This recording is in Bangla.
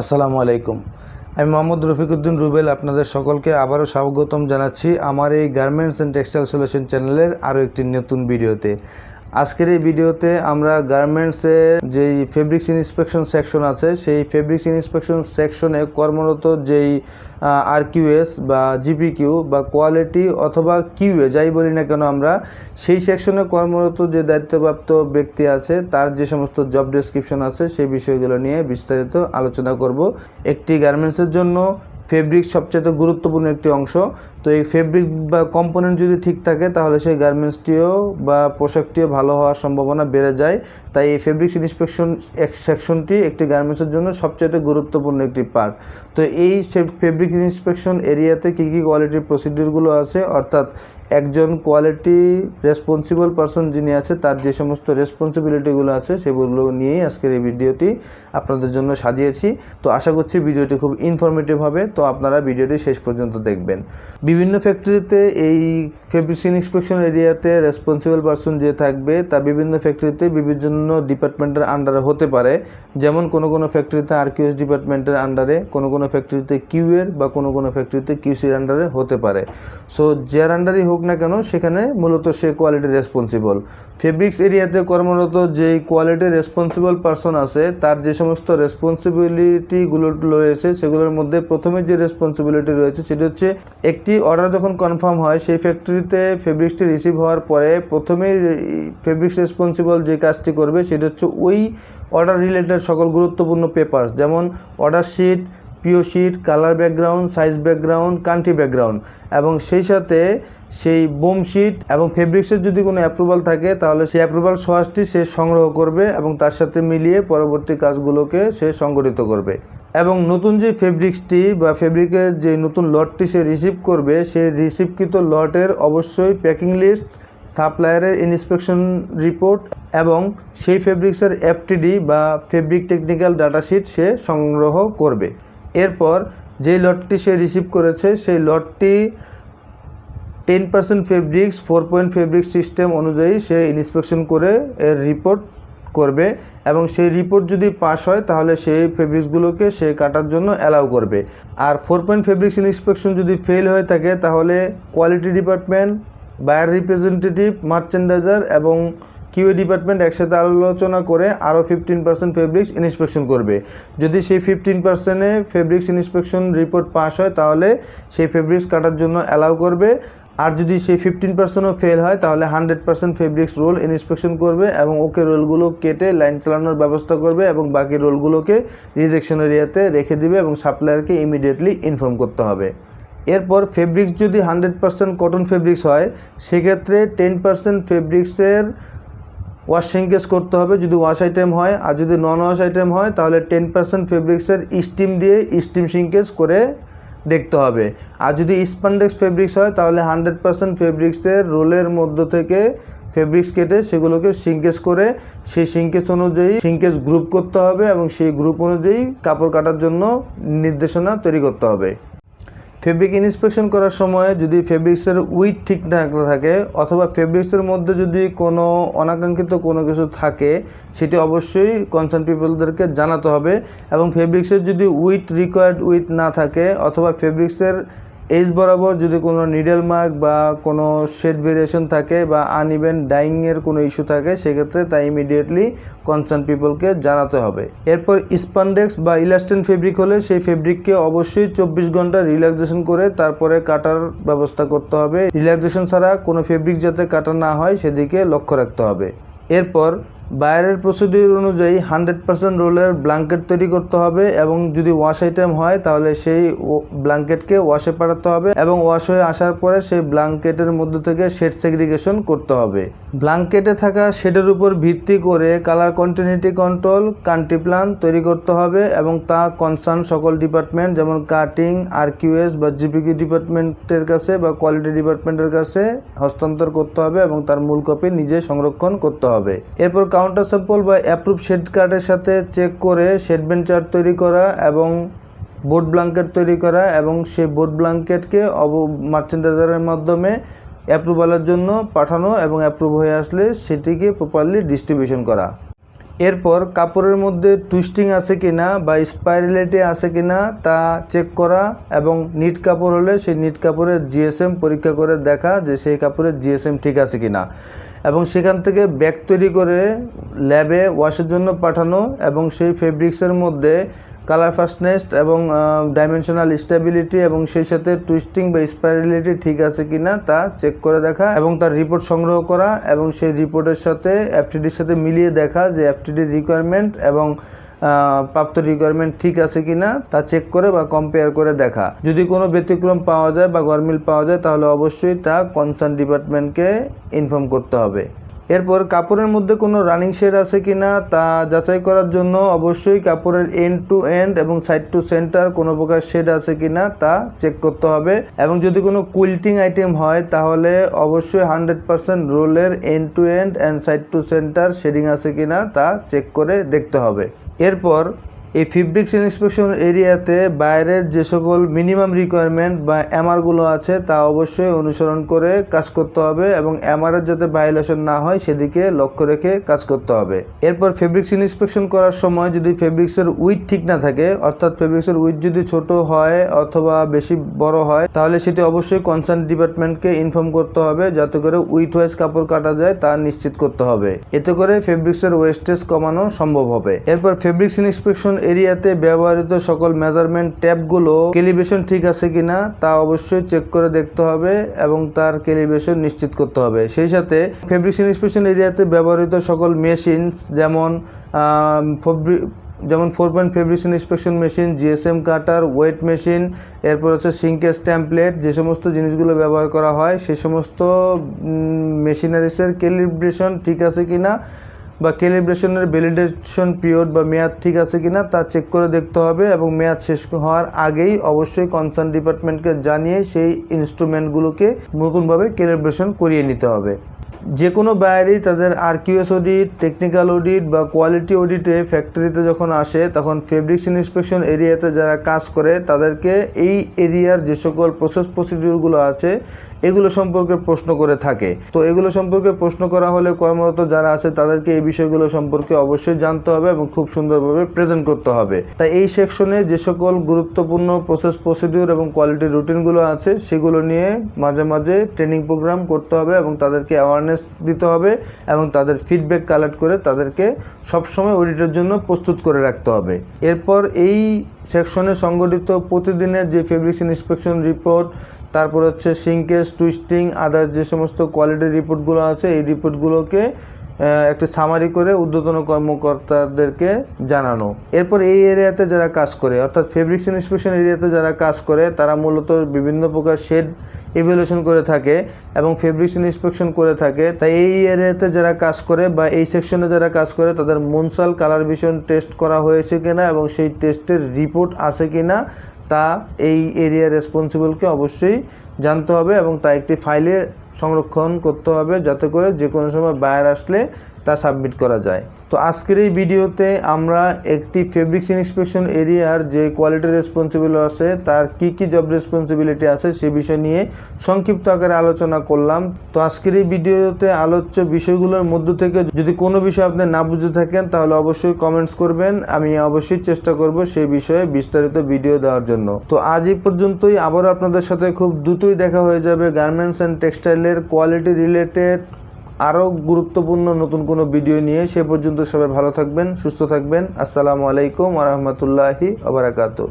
আসসালামু আলাইকুম। আমি মোহাম্মদ রফিকুদ্দিন রুবেল, আপনাদের সকলকে আবারও স্বাগতম জানাচ্ছি আমার এই গার্মেন্টস অ্যান্ড টেক্সটাইল সলিউশন চ্যানেলের আরও একটি নতুন ভিডিওতে। আজকের এই ভিডিওতে আমরা গার্মেন্টসের যেই ফেব্রিক্স ইন্সপেকশন সেকশন আছে, সেই ফেব্রিক্স ইন্সপেকশন সেকশনে কর্মরত যেই আর কিউএস বা জিপিকিউ বা কোয়ালিটি অথবা কিউএ যাই বলি না কেন আমরা, সেই সেকশনে কর্মরত যে দায়িত্বপ্রাপ্ত ব্যক্তি আছে, তার যে সমস্ত জব ডেসক্রিপশন আছে, সেই বিষয়গুলো নিয়ে বিস্তারিত আলোচনা করব। একটি গার্মেন্টসের জন্য ফেব্রিক সবচেয়ে গুরুত্বপূর্ণ একটি অংশ। তো এই ফেব্রিক বা কম্পোনেন্ট যদি ঠিক থাকে, তাহলে সেই গার্মেন্টসটিও বা পোশাকটিও ভালো হওয়ার সম্ভাবনা বেড়ে যায়। তাই এই ফেব্রিক্স ইন্সপেকশন সেকশনটি একটি গার্মেন্টসের জন্য সবচেয়ে গুরুত্বপূর্ণ একটি পার্ট। তো এই ফেব্রিক ইন্সপেকশন এরিয়াতে কী কী কোয়ালিটির প্রসিডিউরগুলো আছে? অর্থাৎ একজন কোয়ালিটি রেসপন্সিবল পারসন যিনি আছে, তার যে সমস্ত রেসপন্সিবিলিটিগুলো আছে, সেগুলো নিয়েই আজকের এই ভিডিওটি আপনাদের জন্য সাজিয়েছি। তো আশা করছি ভিডিওটি খুব ইনফরমেটিভ হবে। তো আপনারা ভিডিওটি শেষ পর্যন্ত দেখবেন। বিভিন্ন ফ্যাক্টরিতে এই ফেব্রিক ইন্সপেকশন এরিয়াতে রেসপন্সিবল পারসন যে থাকবে, তা বিভিন্ন ফ্যাক্টরিতে বিভিন্ন ডিপার্টমেন্টের আন্ডারে হতে পারে। যেমন কোনো কোনো ফ্যাক্টরিতে আরকিউএস ডিপার্টমেন্টের আন্ডারে কোনো কোনো ফ্যাক্টরিতে কিউএর বা কোনো কোনো ফ্যাক্টরিতে কিউসির আন্ডারে হতে পারে। সো যার আন্ডারই না কেন, সেখানে মূলত সে কোয়ালিটি রেসপন্সিবল ফেব্রিক্স এরিয়াতে কর্মরত যেই কোয়ালিটি রেসপন্সিবল পারসন আছে, তার যে সমস্ত রেসপন্সিবিলিটিগুলো রয়েছে, সেগুলোর মধ্যে প্রথমে যে রেসপন্সিবিলিটি রয়েছে, সেটি হচ্ছে একটি অর্ডার যখন কনফার্ম হয়, সেই ফ্যাক্টরিতে ফেব্রিক্সটি রিসিভ হওয়ার পরে প্রথমেই ফেব্রিক্স রেসপন্সিবল যে কাজটি করবে, সেটা হচ্ছে ওই অর্ডার রিলেটেড সকল গুরুত্বপূর্ণ পেপারস যেমন order sheet PO sheet colour background size background country background এবং সেই সাথে সেই বোম শিট এবং ফেব্রিক্সের যদি কোনো অ্যাপ্রুভাল থাকে, তাহলে সেই অ্যাপ্রুভাল সহজটি সে সংগ্রহ করবে এবং তার সাথে মিলিয়ে পরবর্তী কাজগুলোকে সে সংগঠিত করবে। এবং নতুন যে ফেব্রিক্সটি বা ফেব্রিকের যে নতুন লটটি সে রিসিভ করবে সেই রিসিভকৃত লটের অবশ্যই প্যাকিং লিস্ট সাপ্লায়ারের ইন্সপেকশন রিপোর্ট এবং সেই ফেব্রিক্সের এফটিডি বা ফেব্রিক টেকনিক্যাল ডাটাশিট সে সংগ্রহ করবে। এরপর যে লটটি সে রিসিভ করেছে, সেই লটটি ten percent fabrics four point fabric system অনুযায়ী সে ইন্সপেকশন করে এর রিপোর্ট করবে এবং সেই রিপোর্ট যদি পাস হয়, তাহলে সেই ফেব্রিক্সগুলোকে সে কাটার জন্য অ্যালাউ করবে। আর ফোর পয়েন্ট ফেব্রিক্স ইন্সপেকশন যদি ফেল হয়ে থাকে, তাহলে quality department buyer representative merchandiser এবং কিউ ডিপার্টমেন্ট একসাথে আলোচনা করে আরও ফিফটিন পার্সেন্ট ফেব্রিক্স ইন্সপেকশন করবে। যদি সেই ফিফটিন পার্সেন্টে ফেব্রিক্স ইন্সপেকশন রিপোর্ট পাস হয়, তাহলে সেই ফেব্রিক্স কাটার জন্য অ্যালাউ করবে। আর যদি সেই ফিফটিন পার্সেন্টও ফেল হয়, তাহলে hundred percent fabrics roll inspection করবে এবং ওকে রোলগুলো কেটে লাইন চালানোর ব্যবস্থা করবে এবং বাকি রোলগুলোকে রিজেকশন এরিয়াতে রেখে দিবে এবং সাপ্লায়ারকে ইমিডিয়েটলি ইনফর্ম করতে হবে। এরপর ফেব্রিক্স যদি হান্ড্রেড পার্সেন্ট কটন ফেব্রিক্স হয়, সেক্ষেত্রে টেন পার্সেন্ট ফেব্রিক্সের ওয়াশ সিঙ্কেজ করতে হবে, যদি ওয়াশ আইটেম হয়, আর যদি নন ওয়াশ আইটেম হয়, তাহলে টেন পার্সেন্ট ফেব্রিক্সের স্টিম দিয়ে স্টিম সিঙ্কেজ করে দেখতে হবে। আর যদি স্পান্ডেক্স ফেব্রিক্স হয়, তাহলে হান্ড্রেড পার্সেন্ট ফেব্রিক্সের রোলের মধ্য থেকে ফেব্রিক্স কেটে সেগুলোকে সিঙ্কেজ করে, সেই সিঙ্কেজ অনুযায়ী সিঙ্কেজ গ্রুপ করতে হবে এবং সেই গ্রুপ অনুযায়ী কাপড় কাটার জন্য নির্দেশনা তৈরি করতে হবে। ফেব্রিক ইন্সপেকশন করার সময় যদি ফেব্রিক্সের উইথ ঠিক না থাকে, অথবা ফেব্রিক্সের মধ্যে যদি কোনো অনাকাঙ্ক্ষিত কোনো কিছু থাকে, সেটি অবশ্যই কনসার্ন পিপলদেরকে জানাতে হবে এবং ফেব্রিক্সের যদি উইথ রিকোয়ার্ড উইথ না থাকে, অথবা ফেব্রিক্সের এজ বরাবর যদি কোনো নিডেল মার্ক বা কোনো শেড ভেরিয়েশন থাকে বা আনইভেন ডাইংয়ের কোনো ইস্যু থাকে, সেক্ষেত্রে তা ইমিডিয়েটলি কনসার্ন পিপলকে জানাতে হবে। এরপর স্পান্ডেক্স বা ইলাস্টেন ফেব্রিক হলে সেই ফেব্রিককে অবশ্যই চব্বিশ ঘণ্টা রিল্যাক্সেশন করে তারপরে কাটার ব্যবস্থা করতে হবে। রিল্যাক্সেশন ছাড়া কোনো ফেব্রিক যাতে কাটা না হয়, সেদিকে লক্ষ্য রাখতে হবে। এরপর বাইরের প্রসিডিউর অনুযায়ী হান্ড্রেড পার্সেন্ট রোলের ব্ল্যাঙ্কেট তৈরি করতে হবে এবং যদি ওয়াশ আইটেম হয় তাহলে সেই ব্ল্যাঙ্কেটকে ওয়াশে পাঠাতে হবে এবং ওয়াশ হয়ে আসার পরে সেই ব্ল্যাঙ্কেটের মধ্যে থেকে শেড সেগ্রিগেশন করতে হবে। ব্ল্যাঙ্কেটে থাকা শেডের উপর ভিত্তি করে colour continuity control, country plan তৈরি করতে হবে এবং তা কনসার্ন সকল ডিপার্টমেন্ট যেমন কাটিং আর কিউএস বা জিপিকিউ ডিপার্টমেন্টের কাছে বা কোয়ালিটি ডিপার্টমেন্টের কাছে হস্তান্তর করতে হবে এবং তার মূল কপি নিজে সংরক্ষণ করতে হবে। এরপর কাউন্টার স্যাম্পল বা অ্যাপ্রুভ শেড কার্ডের সাথে চেক করে শেডমেন্ট চার্ট তৈরি করা এবং বোর্ড ব্ল্যাঙ্কেট তৈরি করা এবং সেই বোর্ড ব্ল্যাঙ্কেটকে অব মার্চেন্ডাইজারের মাধ্যমে অ্যাপ্রুভালের জন্য পাঠানো এবং অ্যাপ্রুভ হয়ে আসলে সেটিকে প্রপারলি ডিস্ট্রিবিউশন করা। এরপর কাপড়ের মধ্যে টুইস্টিং আছে কি না বা স্পাইরালিটি আছে কি না তা চেক করা এবং নিট কাপড় হলে সেই নিট কাপড়ের জিএসএম পরীক্ষা করে দেখা যে সেই কাপড়ের জিএসএম ঠিক আছে কিনা। এবং সেখান থেকে ব্যাগ তৈরি করে ল্যাবে ওয়াশের জন্য পাঠানো এবং সেই ফেব্রিক্সের মধ্যে কালার ফাস্টনেস এবং ডাইমেনশনাল স্টেবিলিটি এবং সেই সাথে টুইস্টিং বা স্পাইরালিটি ঠিক আছে কি না তা চেক করে দেখা এবং তার রিপোর্ট সংগ্রহ করা এবং সেই রিপোর্টের সাথে এফটিডির সাথে মিলিয়ে দেখা যে এফটিডির রিকোয়ারমেন্ট এবং প্রাপ্ত রিকোয়ারমেন্ট ঠিক আছে কিনা তা চেক করে বা কম্পেয়ার করে দেখা। যদি কোনো ব্যতিক্রম পাওয়া যায় বা গরমিল পাওয়া যায়, তাহলে অবশ্যই তা কনসার্ন ডিপার্টমেন্টকে ইনফর্ম করতে হবে। এরপর কাপড়ের মধ্যে কোনো রানিং শেড আছে কি না তা যাচাই করার জন্য অবশ্যই কাপড়ের এন্ড টু এন্ড এবং সাইড টু সেন্টার কোনো প্রকার শেড আছে কি না তা চেক করতে হবে। এবং যদি কোনো কুইল্টিং আইটেম হয়, তাহলে অবশ্যই হান্ড্রেড পার্সেন্ট রোলের end to end and side to centre shading আছে কি না তা চেক করে দেখতে হবে। এরপর এই ফিব্রিক্স ইন্সপেকশন এরিয়াতে বাইরের যে সকল মিনিমাম রিকোয়ারমেন্ট বা এমআরগুলো আছে, তা অবশ্যই অনুসরণ করে কাজ করতে হবে এবং এমআরের যাতে ভায়োলেশন না হয়, সেদিকে লক্ষ্য রেখে কাজ করতে হবে। এরপর ফেব্রিক্স ইন্সপেকশন করার সময় যদি ফেব্রিক্সের উইথ ঠিক না থাকে, অর্থাৎ ফেব্রিক্সের উইথ যদি ছোট হয় অথবা বেশি বড় হয়, তাহলে সেটি অবশ্যই কনসার্ন ডিপার্টমেন্টকে ইনফর্ম করতে হবে, যাতে করে উইথ ওয়াইজ কাপড় কাটা যায়, তা নিশ্চিত করতে হবে। এতে করে ফেব্রিক্সের ওয়েস্টেজ কমানো সম্ভব হবে। এরপর ফেব্রিক্স ইন্সপেকশন এরিয়াতে ব্যবহৃত সকল মেজারমেন্ট ট্যাপগুলো ক্যালিব্রেশন ঠিক আছে কিনা তা অবশ্যই চেক করে দেখতে হবে এবং তার ক্যালিব্রেশন নিশ্চিত করতে হবে। সেই সাথে ফেব্রিক্স ইন্সপেকশন এরিয়াতে ব্যবহৃত সকল মেশিনস যেমন ফেব্রিক যেমন four point fabrics inspection machine GSM cutter weight machine এরপর হচ্ছে সিঙ্কেস ট্যাম্পলেট যে সমস্ত জিনিসগুলো ব্যবহার করা হয় সেই সমস্ত মেশিনারিসের ক্যালিব্রেশন ঠিক আছে কিনা বা ক্যালিব্রেশনের ভ্যালিডেশন পিরিয়ড বা মেয়াদ ঠিক আছে কি না তা চেক করে দেখতে হবে এবং মেয়াদ শেষ হওয়ার আগেই অবশ্যই কনসার্ন ডিপার্টমেন্টকে জানিয়ে সেই ইনস্ট্রুমেন্টগুলোকে নতুনভাবে ক্যালিব্রেশন করিয়ে নিতে হবে। যে কোনো বায়ারই তাদের আরকিউএস অডিট টেকনিক্যাল অডিট বা কোয়ালিটি অডিটে ফ্যাক্টরিতে যখন আসে, তখন ফেব্রিক্স ইন্সপেকশন এরিয়াতে যারা কাজ করে, তাদেরকে এই এরিয়ার যে সকল প্রসেস প্রসিডিউরগুলো আছে, এগুলো সম্পর্কে প্রশ্ন করে থাকে। তো এগুলো সম্পর্কে প্রশ্ন করা হলে কর্মরত যারা আছে, তাদেরকে এই বিষয়গুলো সম্পর্কে অবশ্যই জানতে হবে এবং খুব সুন্দরভাবে প্রেজেন্ট করতে হবে। তাই এই সেকশনে যে সকল গুরুত্বপূর্ণ প্রসেস প্রসিডিউর এবং কোয়ালিটি রুটিনগুলো আছে, সেগুলো নিয়ে মাঝে মাঝে ট্রেনিং প্রোগ্রাম করতে হবে এবং তাদেরকে অ্যাওয়ারনেস দিতে হবে এবং তাদের ফিডব্যাক কালেক্ট করে তাদেরকে সবসময় অডিটের জন্য প্রস্তুত করে রাখতে হবে। এরপর এই সেকশনে সংগঠিত প্রতিদিনের যে ফেব্রিক্স ইন্সপেকশন রিপোর্ট তারপর হচ্ছে সিঙ্কেস টুইস্টিং আদার্স যে সমস্ত কোয়ালিটি রিপোর্টগুলো আছে, এই রিপোর্টগুলোকে একটি সামারি করে ঊর্ধ্বতন কর্মকর্তাদেরকে জানানো। এরপর এই এরিয়াতে যারা কাজ করে, অর্থাৎ ফেব্রিক্স ইন্সপেকশন এরিয়াতে যারা কাজ করে, তারা মূলত বিভিন্ন প্রকার শেড ইভ্যালুয়েশন করে থাকে এবং ফেব্রিক্স ইন্সপেকশন করে থাকে। তাই এই এরিয়াতে যারা কাজ করে বা এই সেকশনে যারা কাজ করে, তাদের মনসাল কালার ভিশন টেস্ট করা হয়েছে কিনা এবং সেই টেস্টের রিপোর্ট আছে কিনা, তা এই এরিয়া রেসপন্সিবলকে অবশ্যই জানতে হবে এবং তা একটি ফাইলে সংরক্ষণ করতে হবে যাতে করে যে কোনো সময় বায়ার আসলে তা সাবমিট করা যায়। তো আজকের এই ভিডিওতে আমরা একটি ফেব্রিক্স ইন্সপেকশন এরিয়ার যে কোয়ালিটি রেসপন্সিবল আছে, তার কি কি জব রেসপন্সিবিলিটি আছে সে বিষয় নিয়ে সংক্ষিপ্ত আকারে আলোচনা করলাম। তো আজকের এই ভিডিওতে আলোচ্য বিষয়গুলোর মধ্য থেকে যদি কোনো বিষয় আপনি না বুঝে থাকেন, তাহলে অবশ্যই কমেন্টস করবেন। আমি অবশ্যই চেষ্টা করব সেই বিষয়ে বিস্তারিত ভিডিও দেওয়ার জন্য। তো আজ এই পর্যন্তই। আবারও আপনাদের সাথে খুব দ্রুতই দেখা হয়ে যাবে গার্মেন্টস অ্যান্ড টেক্সটাইলের কোয়ালিটি রিলেটেড আরও গুরুত্বপূর্ণ নতুন কোনো ভিডিও নিয়ে সে পর্যন্ত সবাই ভালো থাকবেন, সুস্থ থাকবেন। আসসালামু আলাইকুম আ রহমতুল্লাহি আবরাকাতু